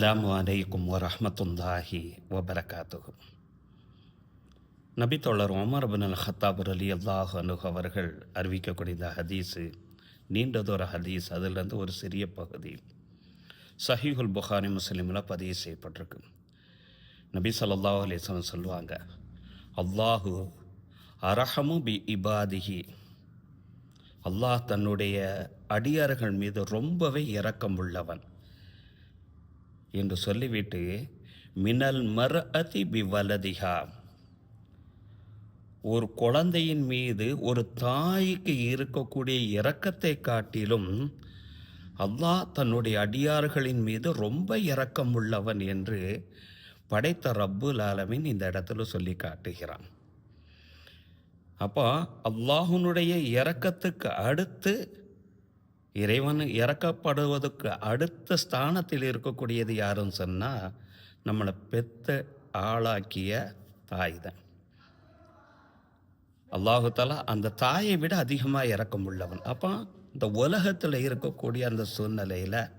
அஸ்ஸலாமு அலைக்கும் வரமத்துல்லாஹி வபரகாத்துஹு நபித்தோழர் ஒமர் பின் அல் ஹத்தாப் அலி அல்லாஹ் அனுஹ் அவர்கள் அறிவிக்கக்கூடிய இந்த ஹதீஸு நீண்டதொரு ஹதீஸ் அதிலிருந்து ஒரு சிறிய பகுதி சஹீஹுல் புகாரி முஸ்லீமில் பதிவு செய்யப்பட்டிருக்கு நபி சல்லாஹ் அலைஹி சொல்லுவாங்க அல்லாஹு அரஹமு பி இபாதிஹி அல்லாஹ் தன்னுடைய அடியார்கள் மீது ரொம்பவே இரக்கம் உள்ளவன் என்று சொல்லிவிட்டு மினல் மர் அதி பிவலதிகா ஒரு குழந்தையின் மீது ஒரு தாய்க்கு இருக்கக்கூடிய இரக்கத்தை காட்டிலும் அல்லாஹ் தன்னுடைய அடியார்களின் மீது ரொம்ப இரக்கம் உள்ளவன் என்று படைத்த ரப்புல் ஆலமின் இந்த இடத்துல சொல்லி காட்டுகிறான். அப்போ அல்லாஹுனுடைய இறக்கத்துக்கு அடுத்து இறைவன் இறக்கப்படுவதற்கு அடுத்த ஸ்தானத்தில் இருக்கக்கூடியது யாருன்னு சொன்னால் நம்மளை பெத்த ஆளாக்கிய தாய் தான். அல்லாஹுத்தாலா அந்த தாயை விட அதிகமாக இறக்கம் உள்ளவன். அப்போ இந்த உலகத்தில் இருக்கக்கூடிய அந்த சூழ்நிலையில்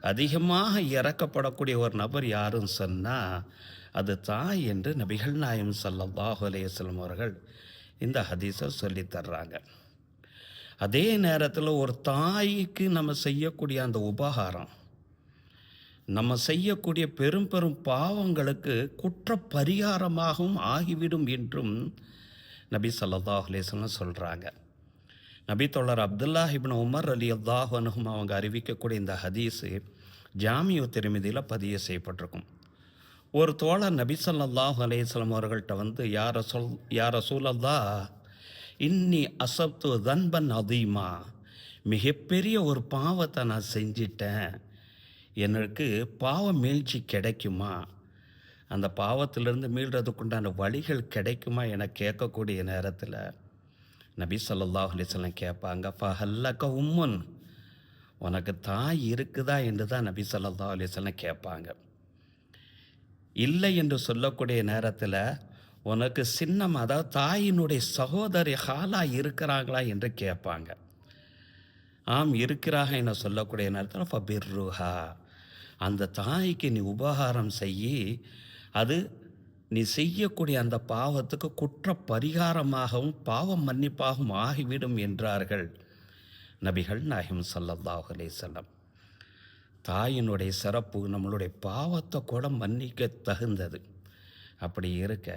அதிகமாக இறக்கப்படக்கூடிய ஒரு நபர் யாருன்னு சொன்னால் அது தாய் என்று நபிகள் நாயம் சல்லாஹு அலையம் அவர்கள் இந்த ஹதீஸை சொல்லித் தர்றாங்க. அதே நேரத்தில் ஒரு தாய்க்கு நம்ம செய்யக்கூடிய அந்த உபகாரம் நம்ம செய்யக்கூடிய பெரும் பெரும் பாவங்களுக்கு குற்ற பரிகாரமாகவும் ஆகிவிடும் என்றும் நபி சல்லா அலேஸ்லாம் சொல்கிறாங்க நபி தோழர் அப்துல்லா இப்னு உமர் அலி அல்லாஹ் அனுகும் அவங்க அறிவிக்கக்கூடிய இந்த ஹதீஸு ஜாமியோ திருமதியில் பதிவு செய்யப்பட்டிருக்கும். ஒரு தோழர் நபி சல்லாஹ் அலேஸ்லாம் அவர்கள்ட்ட வந்து யார சொல் யார சூழல்லா இன்னி அசப்து தன்பன் அதீமா. மிகப்பெரிய ஒரு பாவத்தை நான் செஞ்சிட்டேன். எனக்கு பாவ மீழ்ச்சி கிடைக்குமா? அந்த பாவத்திலிருந்து மீள்றதுக்குண்டான வழிகள் கிடைக்குமா என கேட்கக்கூடிய நேரத்தில் நபி சொல்லாஹ் அலிஸ்லாம் கேட்பாங்க ஃபஹல்லக்க உம்முன். உனக்கு தாய் இருக்குதா? என்று தான் நபி சொல்லாஹ் அலிஸ்லாம் கேட்பாங்க. இல்லை என்று சொல்லக்கூடிய நேரத்தில் உனக்கு சின்னம் அதாவது தாயினுடைய சகோதரி ஹாலா இருக்கிறாங்களா என்று கேட்பாங்க. ஆம் இருக்கிறாங்க என சொல்லக்கூடிய நேரத்தில் ஃபபிர்ருஹா. அந்த தாய்க்கு நீ உபகாரம் செய்யி அது நீ செய்யக்கூடிய அந்த பாவத்துக்கு குற்ற பரிகாரமாகவும் பாவம் மன்னிப்பாகவும் ஆகிவிடும் என்றார்கள். நபிகள் நாயகம் சல்லல்லாஹ் அலேசல்லம் தாயினுடைய சிறப்பு நம்மளுடைய பாவத்தை கூட மன்னிக்க தகுந்தது. அப்படி இருக்க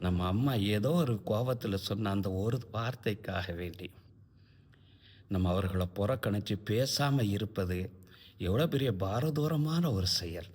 நம்ம அம்மா ஏதோ ஒரு கோபத்தில் சொன்ன அந்த ஒரு வார்த்தைக்காக வேண்டி நம்ம அவர்களை புறக்கணித்து பேசாமல் இருப்பது எவ்வளோ பெரிய பாரதூரமான ஒரு செயல்.